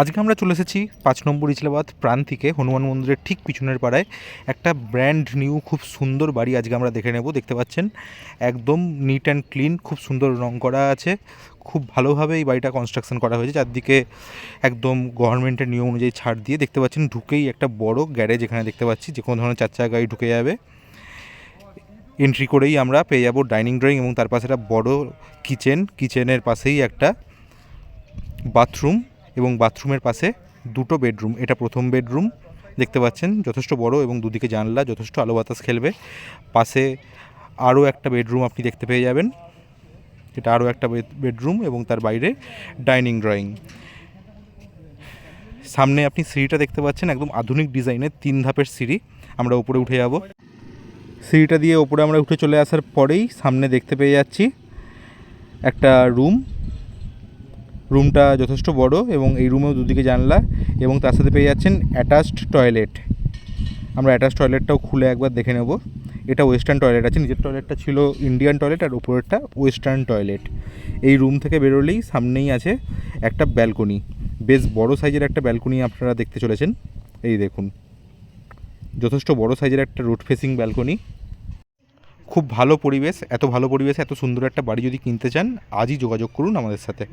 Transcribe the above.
আজকে আমরা চলে এসেছি পাঁচ নম্বর ইসলাবাদ প্রান্তিকে হনুমান মন্দিরের ঠিক পিছনের পাড়ায়। একটা ব্র্যান্ড নিউ খুব সুন্দর বাড়ি আজকে আমরা দেখে নেব, দেখতে পাচ্ছেন? একদম নিট অ্যান্ড ক্লিন খুব সুন্দর রং করা আছে। খুব ভালোভাবে এই বাড়িটা কনস্ট্রাকশন করা হয়েছে। চারদিকে একদম গভর্নমেন্টের নিয়ম অনুযায়ী ছাড় দিয়ে দেখতে পাচ্ছেন, ঢুকেই একটা বড় গ্যারেজ এখানে দেখতে পাচ্ছি, যে কোনো ধরনের চার চাকা গাড়ি ঢুকে যাবে। এন্ট্রি করেই আমরা পেয়ে যাব ডাইনিং ড্রয়িং এবং তার পাশে একটা বড় কিচেন কিচেনের পাশেই একটা বাথরুম এবং বাথরুমের পাশে দুটো বেডরুম। এটা প্রথম বেডরুম, দেখতে পাচ্ছেন, যথেষ্ট বড় এবং দুদিকে জানলা, যথেষ্ট আলো বাতাস খেলবে। পাশে আরও একটা বেডরুম আপনি দেখতে পেয়ে যাবেন। এটা আরও একটা বেডরুম এবং তার বাইরে ডাইনিং ড্রয়িং। সামনে আপনি সিঁড়িটা দেখতে পাচ্ছেন, একদম আধুনিক ডিজাইনের তিন ধাপের সিঁড়ি। আমরা উপরে উঠে যাব। সিঁড়িটা দিয়ে ওপরে আমরা উঠে চলে আসার পরেই সামনে দেখতে পেয়ে যাচ্ছি একটা রুম। রুমটা যথেষ্ট বড় এবং এই রুমেও দুদিকে জানলা এবং তার সাথে পেয়ে যাচ্ছেন অ্যাটাচড টয়লেট আমরা অ্যাটাচ টয়লেটটাও খুলে একবার দেখে নেব। এটা ওয়েস্টার্ন টয়লেট আছে, নিজের টয়লেটটা ছিল ইন্ডিয়ান টয়লেট আর উপরেরটা ওয়েস্টার্ন টয়লেট এই রুম থেকে বেরোলেই সামনেই আছে একটা ব্যালকনি বেশ বড় সাইজের একটা ব্যালকনি আপনারা দেখতে চলেছেন। এই দেখুন। যথেষ্ট বড় সাইজের একটা রোড ফেসিং ব্যালকনি খুব ভালো পরিবেশ, এত ভালো পরিবেশ এত সুন্দর একটা বাড়ি যদি কিনতে চান, আজই যোগাযোগ করুন আমাদের সাথে।